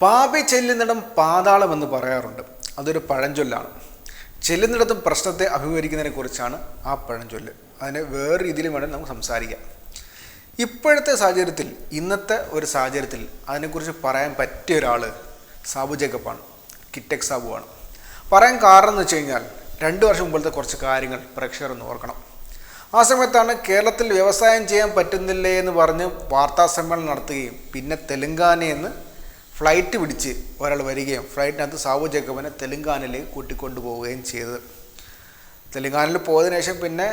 പാപി ചെല്ലുന്നിടം പാതാളം എന്ന് പറയാറുണ്ട്. അതൊരു പഴഞ്ചൊല്ലാണ്. ചെല്ലുന്നിടത്തും പ്രശ്നത്തെ അഭിമുഖീകരിക്കുന്നതിനെ കുറിച്ചാണ് ആ പഴഞ്ചൊല്ല്. അതിനെ വേറെ രീതിയിലും വേണമെങ്കിൽ നമുക്ക് സംസാരിക്കാം. ഇപ്പോഴത്തെ സാഹചര്യത്തിൽ ഇന്നത്തെ ഒരു സാഹചര്യത്തിൽ അതിനെക്കുറിച്ച് പറയാൻ പറ്റിയ ഒരാൾ സാബു ജേക്കപ്പാണ് കിറ്റക് സാബുവാണ്. പറയാൻ കാരണം എന്ന് വെച്ച് കഴിഞ്ഞാൽ രണ്ട് വർഷം മുമ്പത്തെ കുറച്ച് കാര്യങ്ങൾ പ്രേക്ഷകർ ഒന്ന് ഓർക്കണം. ആ സമയത്താണ് കേരളത്തിൽ വ്യവസായം ചെയ്യാൻ പറ്റുന്നില്ലേ എന്ന് പറഞ്ഞ് വാർത്താ സമ്മേളനം നടത്തുകയും പിന്നെ തെലുങ്കാനയെന്ന് ഫ്ലൈറ്റ് പിടിച്ച് ഒരാൾ വരികയും ഫ്ലൈറ്റിനകത്ത് സാവു ജേക്കബിനെ തെലുങ്കാനയിലേക്ക് കൂട്ടിക്കൊണ്ടു പോവുകയും ചെയ്തത്. തെലുങ്കാനയിൽ പോയതിനു ശേഷം പിന്നെ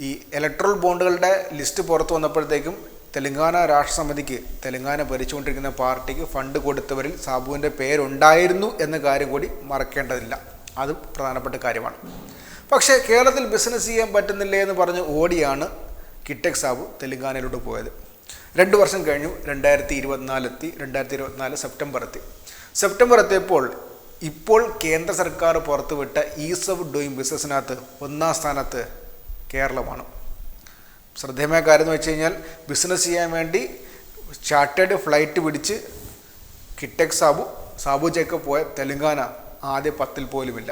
ഈ ഇലക്ട്രൽ ബോണ്ടുകളുടെ ലിസ്റ്റ് പുറത്തു വന്നപ്പോഴത്തേക്കും തെലുങ്കാന രാഷ്ട്രസമിതിക്ക് തെലുങ്കാന ഭരിച്ചുകൊണ്ടിരിക്കുന്ന പാർട്ടിക്ക് ഫണ്ട് കൊടുത്തവരിൽ സാബുവിന്റെ പേരുണ്ടായിരുന്നു എന്ന കാര്യം കൂടി മറക്കേണ്ടതില്ല. അതും പ്രധാനപ്പെട്ട കാര്യമാണ്. പക്ഷേ കേരളത്തിൽ ബിസിനസ് ചെയ്യാൻ പറ്റുന്നില്ലേ എന്ന് പറഞ്ഞ് ഓടിയാണ് കിറ്റക് സാബു തെലുങ്കാനയിലോട്ട് പോയത്. രണ്ട് വർഷം കഴിഞ്ഞു രണ്ടായിരത്തി ഇരുപത്തിനാലെത്തി രണ്ടായിരത്തി ഇരുപത്തിനാല് സെപ്റ്റംബർ എത്തി. സെപ്റ്റംബർ എത്തിയപ്പോൾ ഇപ്പോൾ കേന്ദ്ര സർക്കാർ പുറത്തുവിട്ട ഈസ് ഓഫ് ഡൂയിങ് ബിസിനസ്സിനകത്ത് ഒന്നാം സ്ഥാനത്ത് കേരളമാണ്. ശ്രദ്ധേയമായ കാര്യം എന്ന് വെച്ച് കഴിഞ്ഞാൽ ബിസിനസ് ചെയ്യാൻ വേണ്ടി ചാർട്ടേഡ് ഫ്ലൈറ്റ് പിടിച്ച് കിറ്റക് സാബു സാബു ജേക്കബ് പോയ തെലുങ്കാന ആദ്യ പത്തിൽ പോലുമില്ല.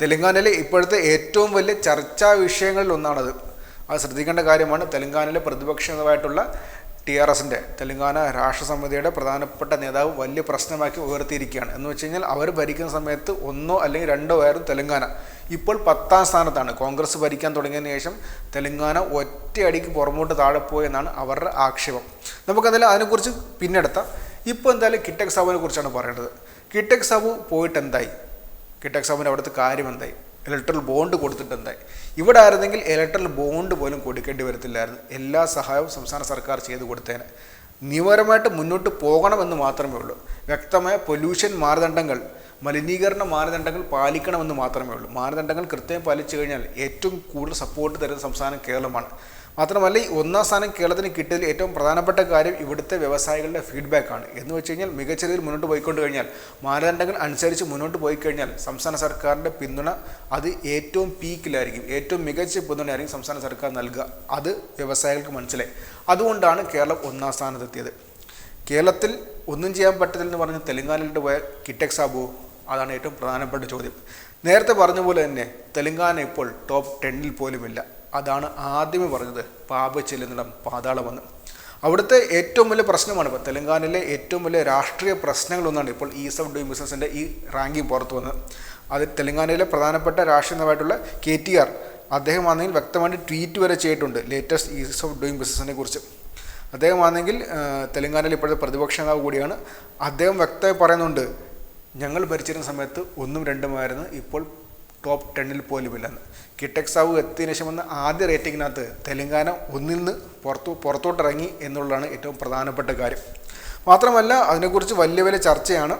തെലുങ്കാനയിലെ ഇപ്പോഴത്തെ ഏറ്റവും വലിയ ചർച്ചാ വിഷയങ്ങളിൽ ഒന്നാണത്. അത് ശ്രദ്ധിക്കേണ്ട കാര്യമാണ്. തെലങ്കാനയിലെ പ്രതിപക്ഷ നേതാവായിട്ടുള്ള ടി ആർ എസിന്റെ തെലങ്കാന രാഷ്ട്രസമിതിയുടെ പ്രധാനപ്പെട്ട നേതാവ് വലിയ പ്രശ്നമാക്കി ഉയർത്തിയിരിക്കുകയാണ്. എന്ന് വെച്ച് കഴിഞ്ഞാൽ അവർ ഭരിക്കുന്ന സമയത്ത് ഒന്നോ അല്ലെങ്കിൽ രണ്ടോ ആയിരുന്നു തെലങ്കാന. ഇപ്പോൾ പത്താം സ്ഥാനത്താണ്. കോൺഗ്രസ് ഭരിക്കാൻ തുടങ്ങിയതിന് ശേഷം തെലങ്കാന ഒറ്റയടിക്ക് പുറമോട്ട് താഴെ പോയെന്നാണ് അവരുടെ ആക്ഷേപം. നമുക്കെന്തായാലും അതിനെക്കുറിച്ച് പിന്നെടുത്താം. ഇപ്പോൾ എന്തായാലും കിറ്റക് സാബുവിനെ കുറിച്ചാണ് പറയേണ്ടത്. കിറ്റക് സാബു പോയിട്ട് എന്തായി കിറ്റക് സാബുവിന്റെ അവിടുത്തെ കാര്യം എന്തായി ഇലക്ട്രൽ ബോണ്ട് കൊടുത്തിട്ടുണ്ടായി ഇവിടെ ആയിരുന്നെങ്കിൽ ഇലക്ട്രൽ ബോണ്ട് പോലും കൊടുക്കേണ്ടി വരത്തില്ലായിരുന്നു. എല്ലാ സഹായവും സംസ്ഥാന സർക്കാർ ചെയ്തു കൊടുത്തേനെ. നിയമപരമായിട്ട് മുന്നോട്ട് പോകണമെന്ന് മാത്രമേ ഉള്ളൂ. വ്യക്തമായ പൊല്യൂഷൻ മാനദണ്ഡങ്ങൾ മലിനീകരണ മാനദണ്ഡങ്ങൾ പാലിക്കണമെന്ന് മാത്രമേ ഉള്ളൂ. മാനദണ്ഡങ്ങൾ കൃത്യം പാലിച്ചു കഴിഞ്ഞാൽ ഏറ്റവും കൂടുതൽ സപ്പോർട്ട് തരുന്ന സംസ്ഥാനം കേരളമാണ്. മാത്രമല്ല ഈ ഒന്നാം സ്ഥാനം കേരളത്തിന് കിട്ടിയതിൽ ഏറ്റവും പ്രധാനപ്പെട്ട കാര്യം ഇവിടുത്തെ വ്യവസായികളുടെ ഫീഡ്ബാക്ക് ആണ്. എന്ന് വെച്ച് കഴിഞ്ഞാൽ മികച്ച രീതിയിൽ മുന്നോട്ട് പോയിക്കൊണ്ട് കഴിഞ്ഞാൽ മാനദണ്ഡങ്ങൾ അനുസരിച്ച് മുന്നോട്ട് പോയി കഴിഞ്ഞാൽ സംസ്ഥാന സർക്കാരിന്റെ പിന്തുണ അത് ഏറ്റവും പീക്കിലായിരിക്കും ഏറ്റവും മികച്ച പിന്തുണയായിരിക്കും സംസ്ഥാന സർക്കാർ നൽകുക. അത് വ്യവസായികൾക്ക് മനസ്സിലായി. അതുകൊണ്ടാണ് കേരളം ഒന്നാം സ്ഥാനത്തെത്തിയത്. കേരളത്തിൽ ഒന്നും ചെയ്യാൻ പറ്റത്തില്ലെന്ന് പറഞ്ഞ് തെലങ്കാനയിലോട്ട് പോയ കിറ്റക് സാബു അതാണ് ഏറ്റവും പ്രധാനപ്പെട്ട ചോദ്യം. നേരത്തെ പറഞ്ഞ പോലെ തന്നെ തെലങ്കാന ഇപ്പോൾ ടോപ്പ് ടെന്നിൽ പോലുമില്ല. അതാണ് ആദ്യമേ പറഞ്ഞത്. പാപ ചെല്ലുന്നിടം പാതാളമെന്ന് അവിടുത്തെ ഏറ്റവും വലിയ പ്രശ്നമാണ് ഇപ്പോൾ തെലങ്കാനയിലെ ഏറ്റവും വലിയ രാഷ്ട്രീയ പ്രശ്നങ്ങളൊന്നാണ് ഇപ്പോൾ ഈസ് ഓഫ് ഡൂയിങ് ബിസിനസിന്റെ ഈ റാങ്കിങ് പുറത്തു വന്നത്. അത് തെലങ്കാനയിലെ പ്രധാനപ്പെട്ട രാഷ്ട്രീയ നേതാവായിട്ടുള്ള കെ ടി ആർ അദ്ദേഹം ആണെങ്കിൽ വ്യക്തമായിട്ട് ട്വീറ്റ് വരെ ചെയ്തിട്ടുണ്ട് ലേറ്റസ്റ്റ് ഈസ് ഓഫ് ഡൂയിങ് ബിസിനസിനെ കുറിച്ച്. അദ്ദേഹമാണെങ്കിൽ തെലങ്കാനയിൽ ഇപ്പോഴത്തെ പ്രതിപക്ഷ നേതാവ് കൂടിയാണ്. അദ്ദേഹം വ്യക്തമായി പറയുന്നുണ്ട് ഞങ്ങൾ ഭരിച്ചിരുന്ന സമയത്ത് ഒന്നും രണ്ടുമായിരുന്നു ഇപ്പോൾ ടോപ്പ് ടെന്നിൽ പോലുമില്ലെന്ന് കിറ്റക് സാവു എത്തിയതിനു ശേഷം വന്ന ആദ്യ റേറ്റിങ്ങിനകത്ത് തെലങ്കാന ഒന്നിൽ നിന്ന് പുറത്തു പുറത്തോട്ടിറങ്ങി എന്നുള്ളതാണ് ഏറ്റവും പ്രധാനപ്പെട്ട കാര്യം. മാത്രമല്ല അതിനെക്കുറിച്ച് വലിയ വലിയ ചർച്ചയാണ്.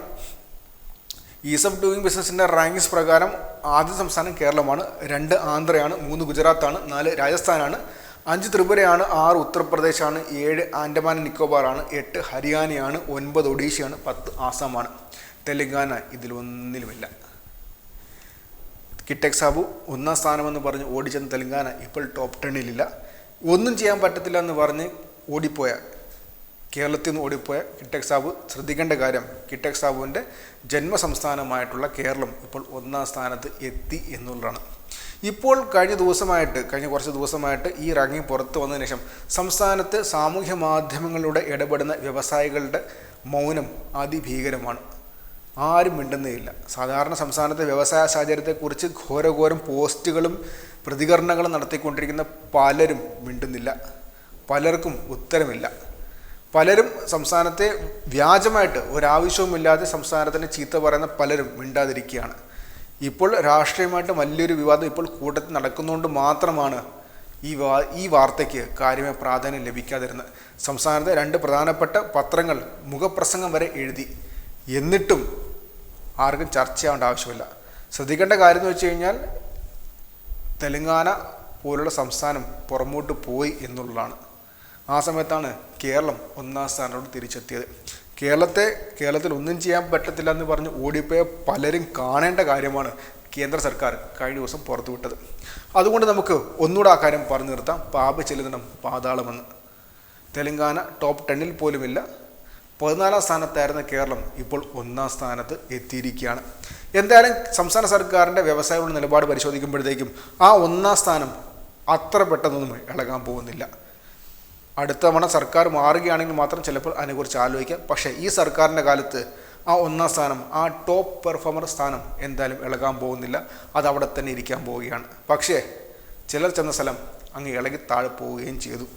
ഈസ് ഓഫ് ഡൂയിങ് ബിസിനസിന്റെ റാങ്കിങ്സ് പ്രകാരം ആദ്യ സംസ്ഥാനം കേരളമാണ് രണ്ട് ആന്ധ്രയാണ് മൂന്ന് ഗുജറാത്താണ് നാല് രാജസ്ഥാനാണ് അഞ്ച് ത്രിപുരയാണ് ആറ് ഉത്തർപ്രദേശാണ് ഏഴ് ആൻഡമാൻ നിക്കോബാറാണ് എട്ട് ഹരിയാനയാണ് ഒൻപത് ഒഡീഷയാണ് പത്ത് ആസാമാണ്. തെലങ്കാന ഇതിലൊന്നിലുമില്ല കിറ്റക് സാബു ഒന്നാം സ്ഥാനമെന്ന് പറഞ്ഞ് ഓടിച്ചെന്ന് തെലങ്കാന ഇപ്പോൾ ടോപ്പ് ടെണ്ണിലില്ല ഒന്നും ചെയ്യാൻ പറ്റത്തില്ല എന്ന് പറഞ്ഞ് ഓടിപ്പോയ കേരളത്തിൽ നിന്ന് ഓടിപ്പോയ കിറ്റക് സാബു ശ്രദ്ധിക്കേണ്ട കാര്യം കിറ്റക് സാബുവിന്റെ ജന്മസംസ്ഥാനമായിട്ടുള്ള കേരളം ഇപ്പോൾ ഒന്നാം സ്ഥാനത്ത് എത്തി എന്നുള്ളതാണ്. ഇപ്പോൾ കഴിഞ്ഞ ദിവസമായിട്ട് കഴിഞ്ഞ കുറച്ച് ദിവസമായിട്ട് ഈ റാങ്കിങ് പുറത്തു വന്നതിന് ശേഷം സംസ്ഥാനത്ത് സാമൂഹ്യ മാധ്യമങ്ങളിലൂടെ ഇടപെടുന്ന വ്യവസായികളുടെ മൗനം അതിഭീകരമാണ്. ആരും മിണ്ടുന്നേയില്ല സാധാരണ സംസ്ഥാനത്തെ വ്യവസായ സാഹചര്യത്തെക്കുറിച്ച് ഘോരഘോരം പോസ്റ്റുകളും പ്രതികരണങ്ങളും നടത്തിക്കൊണ്ടിരിക്കുന്ന പലരും മിണ്ടുന്നില്ല. പലർക്കും ഉത്തരമില്ല. പലരും സംസ്ഥാനത്തെ വ്യാജമായിട്ട് ഒരാവശ്യവുമില്ലാതെ സംസ്ഥാനത്തിന് ചീത്ത പറയുന്ന പലരും മിണ്ടാതിരിക്കുകയാണ്. ഇപ്പോൾ രാഷ്ട്രീയമായിട്ട് വലിയൊരു വിവാദം ഇപ്പോൾ കൂട്ടത്തിൽ നടക്കുന്നതുകൊണ്ട് മാത്രമാണ് ഈ വാ ഈ വാർത്തയ്ക്ക് കാര്യമായ പ്രാധാന്യം ലഭിക്കാതിരുന്നത്. സംസ്ഥാനത്തെ രണ്ട് പ്രധാനപ്പെട്ട പത്രങ്ങൾ മുഖപ്രസംഗം വരെ എഴുതി. എന്നിട്ടും ആർക്കും ചർച്ചയാവേണ്ട ആവശ്യമില്ല. ശ്രദ്ധിക്കേണ്ട കാര്യം എന്ന് വെച്ച് കഴിഞ്ഞാൽ തെലങ്കാന പോലുള്ള സംസ്ഥാനം പുറമോട്ട് പോയി എന്നുള്ളതാണ്. ആ സമയത്താണ് കേരളം ഒന്നാം സ്ഥാനത്തോട് തിരിച്ചെത്തിയത്. കേരളത്തെ കേരളത്തിൽ ഒന്നും ചെയ്യാൻ പറ്റത്തില്ല എന്ന് പറഞ്ഞ് ഓടിപ്പോയ പലരും കാണേണ്ട കാര്യമാണ് കേന്ദ്ര സർക്കാർ കഴിഞ്ഞ ദിവസം പുറത്തുവിട്ടത്. അതുകൊണ്ട് നമുക്ക് ഒന്നുകൂടെ ആ കാര്യം പറഞ്ഞു നിർത്താം. പാപ ചെല്ലുന്നിടം പാതാളമെന്ന്. തെലങ്കാന ടോപ്പ് ടെന്നിൽ പോലുമില്ല. പതിനാലാം സ്ഥാനത്തായിരുന്ന കേരളം. ഇപ്പോൾ ഒന്നാം സ്ഥാനത്ത് എത്തിയിരിക്കുകയാണ്. എന്തായാലും സംസ്ഥാന സർക്കാരിന്റെ വ്യവസായങ്ങളുടെ നിലപാട് പരിശോധിക്കുമ്പോഴത്തേക്കും ആ ഒന്നാം സ്ഥാനം അത്ര പെട്ടെന്നൊന്നും ഇളകാൻ പോകുന്നില്ല. അടുത്ത തവണ സർക്കാർ മാറുകയാണെങ്കിൽ മാത്രം ചിലപ്പോൾ അതിനെക്കുറിച്ച് ആലോചിക്കാം. പക്ഷേ ഈ സർക്കാരിന്റെ കാലത്ത് ആ ഒന്നാം സ്ഥാനം ആ ടോപ്പ് പെർഫോമർ സ്ഥാനം എന്തായാലും ഇളകാൻ പോകുന്നില്ല. അത് അവിടെ തന്നെ ഇരിക്കാൻ പോവുകയാണ്. പക്ഷേ ചിലർ ചെന്ന സ്ഥലം അങ്ങ് ഇളകി താഴെ പോവുകയും ചെയ്തു.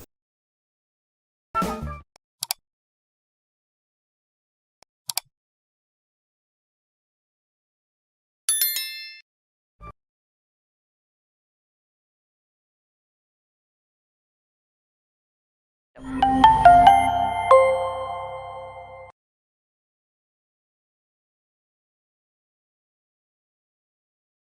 you